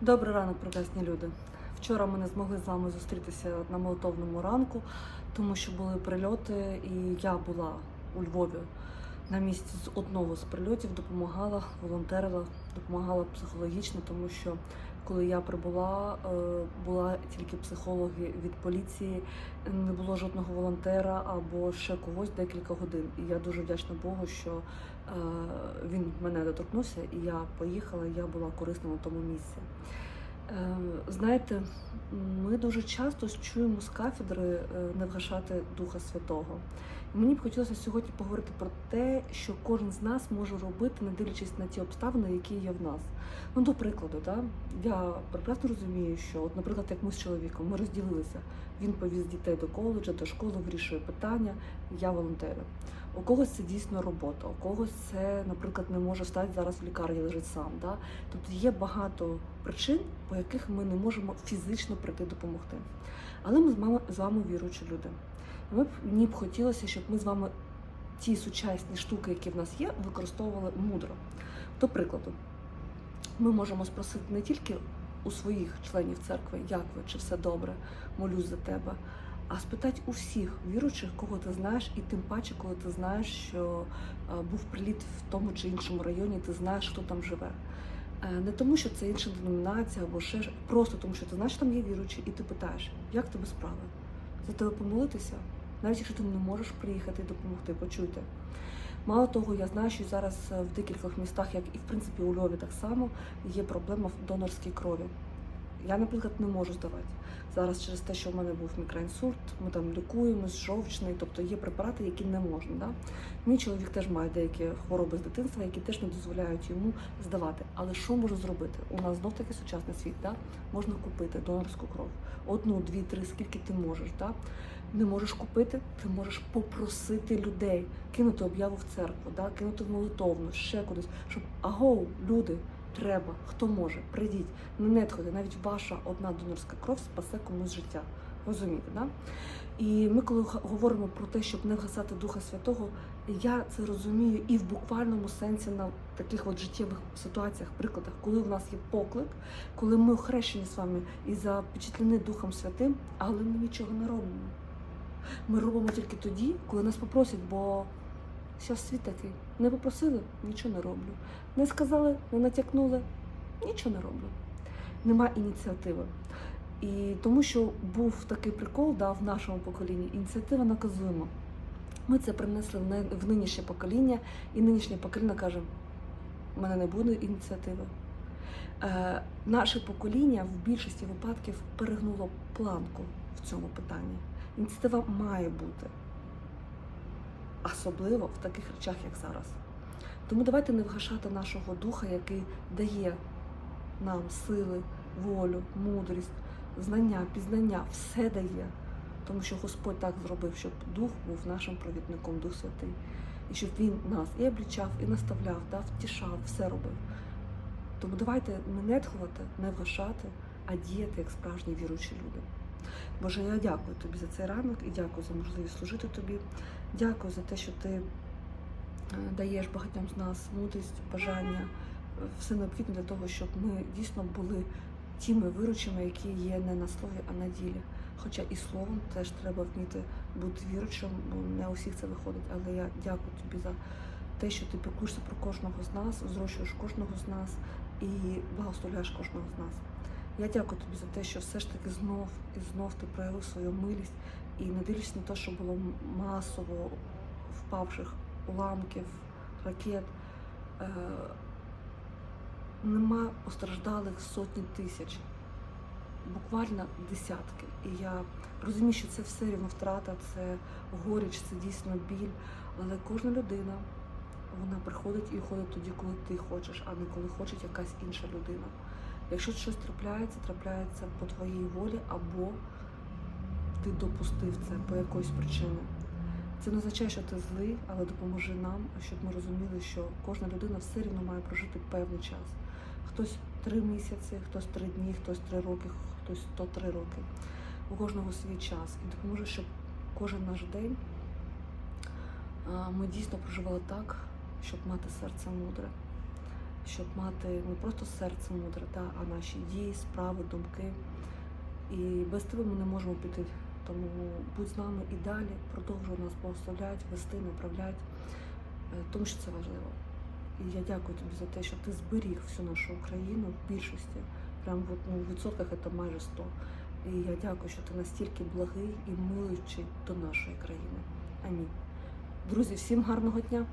Добрий ранок, прекрасні люди. Вчора ми не змогли з вами зустрітися на молотовному ранку, тому що були прильоти, і я була у Львові на місці з одного з прильотів, допомагала, волонтерила, допомагала психологічно, тому що коли я прибула, е, була тільки психологи від поліції, не було жодного волонтера або ще когось декілька годин. І я дуже вдячна Богу, що е, він мене доторкнувся, і я поїхала, і я була корисна на тому місці. Е, Знаєте, ми дуже часто чуємо з кафедри не вгашати Духа Святого. Мені б хотілося сьогодні поговорити про те, що кожен з нас може робити, не дивлячись на ті обставини, які є в нас. Ну, до прикладу, да? я прекрасно розумію, що, от, наприклад, як ми з чоловіком, ми розділилися. Він повіз дітей до коледжа, до школи, вирішує питання, я волонтерю. У когось це дійсно робота, у когось це, наприклад, не може стати зараз в лікарні лежить сам. Да? Тобто є багато причин, по яких ми не можемо фізично прийти допомогти. Але ми з вами віруючі люди. Ми б мені б хотілося, щоб ми з вами ті сучасні штуки, які в нас є, використовували мудро. До прикладу, ми можемо спросити не тільки у своїх членів церкви, як ви, чи все добре, молюсь за тебе, а спитати у всіх віруючих, кого ти знаєш, і тим паче, коли ти знаєш, що е, був приліт в тому чи іншому районі, ти знаєш, хто там живе. Е, Не тому, що це інша деномінація або ще просто тому, що ти знаєш, що там є віруючі, і ти питаєш, як тебе справи? За тебе помолитися, навіть якщо ти не можеш приїхати і допомогти, почуйте. Мало того, я знаю, що зараз е, в декількох містах, як і в принципі у Львові так само, є проблема в донорській крові. Я, наприклад, не можу здавати. Зараз через те, що в мене був мікроінсульт, ми там лікуємось, жовчний, тобто є препарати, які не можна. Да? Мій чоловік теж має деякі хвороби з дитинства, які теж не дозволяють йому здавати. Але що можу зробити? У нас знов таки сучасний світ, да? можна купити донорську кров. Одну, дві, три, скільки ти можеш. Да? Не можеш купити, ти можеш попросити людей, кинути об'яву в церкву, да? кинути в молитовну, ще кудись, щоб агоу, люди, треба, хто може, прийдіть, не нетхуйте, навіть ваша одна донорська кров спасе комусь життя. Розумієте, да? І ми, коли говоримо про те, щоб не вгасати Духа Святого, я це розумію і в буквальному сенсі на таких от життєвих ситуаціях, прикладах, коли в нас є поклик, коли ми охрещені з вами і запечатлені Духом Святим, але ми нічого не робимо. Ми робимо тільки тоді, коли нас попросять, бо зараз світ такий. Не попросили, нічого не роблю. Не сказали, не натякнули, нічого не роблю. Нема ініціативи. І тому що був такий прикол да, в нашому поколінні, ініціатива наказуємо. Ми це принесли в не- в нинішнє покоління, і нинішнє покоління каже, в мене не буде ініціативи. Е, наше покоління в більшості випадків перегнуло планку в цьому питанні. Ініціатива має бути, особливо в таких речах, як зараз. Тому давайте не вгашати нашого духа, який дає нам сили, волю, мудрість, знання, пізнання, все дає. Тому що Господь так зробив, щоб Дух був нашим провідником, Дух Святий. І щоб Він нас і облічав, і наставляв, да, втішав, все робив. Тому давайте не нетхувати, не вгашати, а діяти як справжні віруючі люди. Боже, я дякую тобі за цей ранок і дякую за можливість служити тобі. Дякую за те, що ти е, даєш багатьом з нас мудрість, бажання, е, все необхідне для того, щоб ми дійсно були тими виручими, які є не на слові, а на ділі. Хоча і словом теж треба вміти бути віручим, бо не у всіх це виходить. Але я дякую тобі за те, що ти піклуєшся про кожного з нас, зрощуєш кожного з нас і благословляєш кожного з нас. Я дякую тобі за те, що все ж таки знов і знов ти проявив свою милість і не дивлячись на те, що було масово впавших уламків, ракет. Е- нема постраждалих сотні тисяч, буквально десятки. І я розумію, що це все рівно втрата, це горіч, це дійсно біль. Але кожна людина вона приходить і уходить тоді, коли ти хочеш, а не коли хоче якась інша людина. Якщо щось трапляється, трапляється по твоїй волі або ти допустив це по якоїсь причині. Це не означає, що ти злий, але допоможи нам, щоб ми розуміли, що кожна людина все рівно має прожити певний час. Хтось три місяці, хтось три дні, хтось три роки, хтось 103 роки. У кожного свій час. І допоможе, щоб кожен наш день ми дійсно проживали так, щоб мати серце мудре, щоб мати не просто серце мудре, та, а наші дії, справи, думки. І без тебе ми не можемо піти. Тому будь з нами і далі, продовжуй нас благословляти, вести, направляти, е, тому що це важливо. І я дякую тобі за те, що ти зберіг всю нашу Україну в більшості. Прям от, ну, в відсотках це майже 100. І я дякую, що ти настільки благий і милуючий до нашої країни. Амінь. Друзі, всім гарного дня!